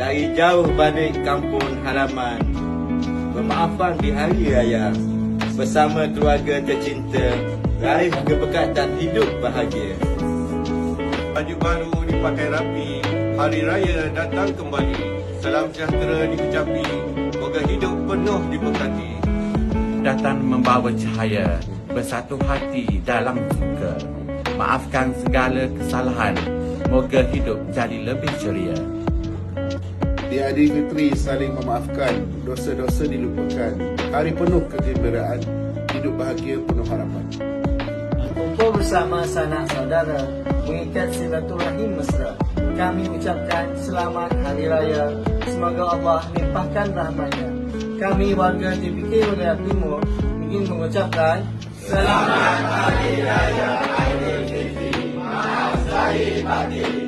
Dari jauh balik kampung halaman Bermaafan di hari raya Bersama keluarga tercinta Raih keberkatan hidup bahagia Baju baru dipakai rapi, hari raya datang kembali. Salam sejahtera diucapi, moga hidup penuh diberkati. Datang membawa cahaya bersatu hati dalam suka maafkan segala kesalahan moga hidup jadi lebih ceria Di Aidilfitri saling memaafkan, dosa-dosa dilupakan. Hari penuh kegembiraan, hidup bahagia penuh harapan. Kumpul bersama sanak saudara mengikat silaturahim mesra. Kami ucapkan selamat Hari Raya. Semoga Allah limpahkan rahmatnya kami warga JPK Wilayah Timur ingin mengucapkan Selamat Hari Raya Aidilfitri. Masai Batin.